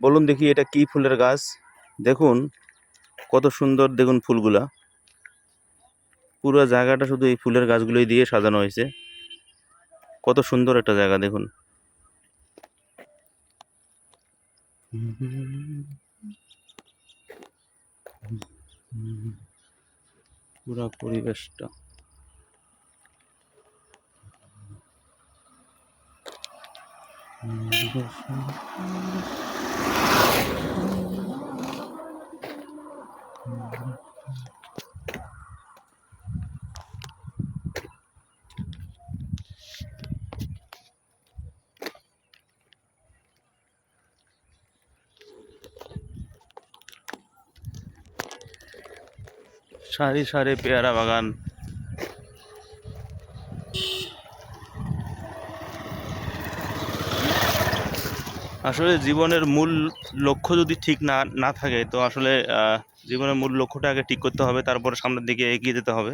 বলুন দেখি এটা কি ফুলের গাছ? দেখুন, কত সুন্দর দেখুন ফুলগুলা। পুরো জায়গাটা শুধু এই ফুলের গাছগুলোই দিয়ে সাজানো হয়েছে। কত সুন্দর একটা জায়গা, দেখুন। পুরা পরিবেশটা। সারি সারি পেয়ারা বাগান। আসলে জীবনের মূল লক্ষ্য যদি ঠিক না না থাকে, তো আসলে জীবনের মূল লক্ষ্যটা আগে ঠিক করতে হবে, তারপরে সামনের দিকে এগিয়ে যেতে হবে।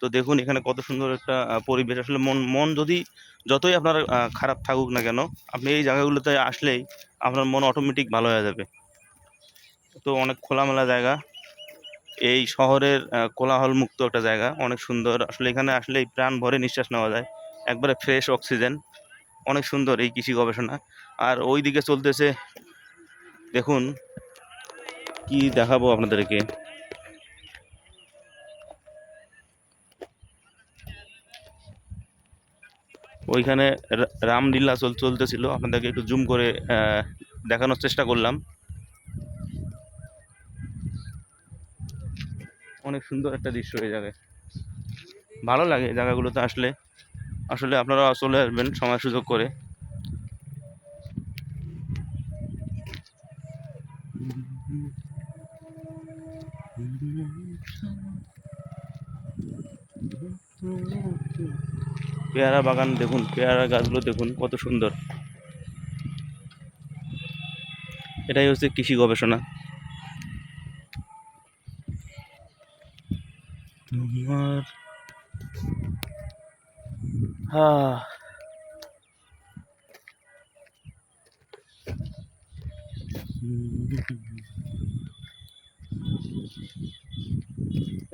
তো দেখুন, এখানে কত সুন্দর একটা পরিবেশ। আসলে মন মন যদি যতই আপনার খারাপ থাকুক না কেন, আপনি এই জায়গাগুলোতে আসলেই আপনার মন অটোমেটিক ভালো হয়ে যাবে। তো অনেক খোলামেলা জায়গা। এই শহরের কোলাহল মুক্ত একটা জায়গা, অনেক সুন্দর। আসলে এখানে আসলেই প্রাণ ভরে নিঃশ্বাস নেওয়া যায়। একবারে ফ্রেশ অক্সিজেন অনেক সুন্দর এই কৃষি গবেষণা। আর ওই দিকে চলতেছে, দেখুন কি দেখাবো আপনাদেরকে। ওইখানে রামলীলা চল, চলতেছিল, আপনাদেরকে একটু জুম করে দেখানোর চেষ্টা করলাম। অনেক সুন্দর একটা দৃশ্য এই জায়গায়। ভালো লাগে জায়গাগুলোতে আসলে। আসলে আপনারা চলে আসবেন, সময় সুযোগ করে। পেয়ারা বাগান দেখুন পেয়ারা গাছগুলো দেখুন কত সুন্দর। এটাই হচ্ছে কৃষি গবেষণা। তোমার হা।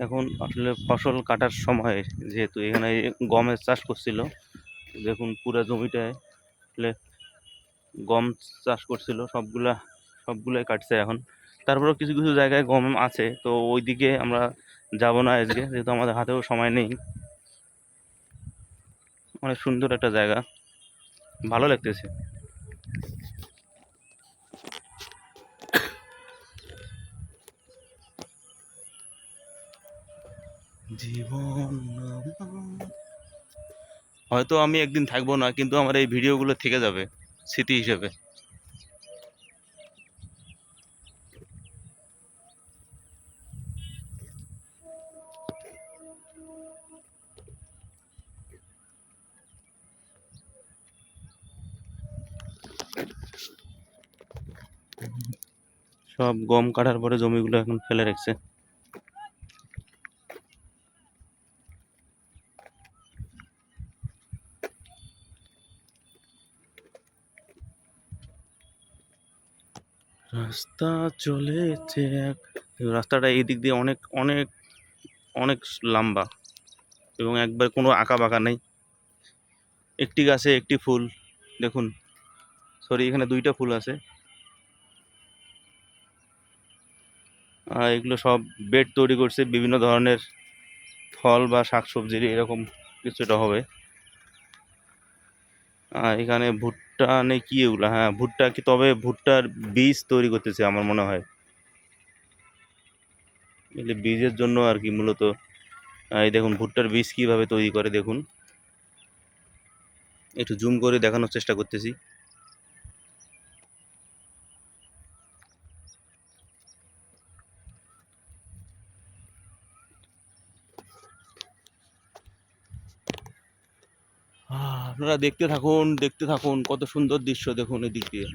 এখন আসলে ফসল কাটার সময় যেহেতু এখানে গমের চাষ করছিল, দেখুন পুরো জমিটায় আসলে গম চাষ করছিল, সবগুলা, সবগুলাই কাটছে এখন। তারপরেও কিছু কিছু জায়গায় গম আছে, তো ওইদিকে আমরা যাব না আজকে, যেহেতু আমাদের হাতেও সময় নেই। অনেক সুন্দর একটা জায়গা, ভালো লাগতেছে। হয়তো আমি একদিন থাকব না, কিন্তু আমার এই ভিডিওগুলো থেকে যাবে, স্মৃতি হিসেবে। সব গম কাটার পরে জমিগুলো এখন ফেলে রেখেছে। রাস্তা চলেছে এক, রাস্তাটা এই দিক দিয়ে অনেক অনেক অনেক লম্বা এবং একবার কোনো আঁকা বাঁকা নেই। একটি গাছে একটি ফুল, দেখুন। সরি এখানে দুইটা ফুল আছে। আর এগুলো সব বেড তৈরি করছে, বিভিন্ন ধরনের ফল বা শাকসবজির, এরকম কিছুটা হবে। আর এখানে ভুট্টা নেই কি এগুলো? হ্যাঁ ভুট্টা কি তবে ভুট্টার বীজ তৈরি করতেছে আমার মনে হয়। এগুলি বীজের জন্য আর কি মূলত এই দেখুন ভুট্টার বীজ কীভাবে তৈরি করে দেখুন। একটু জুম করে দেখানোর চেষ্টা করতেছি। আপনারা দেখতে থাকুন দেখতে থাকুন কত সুন্দর দৃশ্য দেখুন এদিক দিয়ে।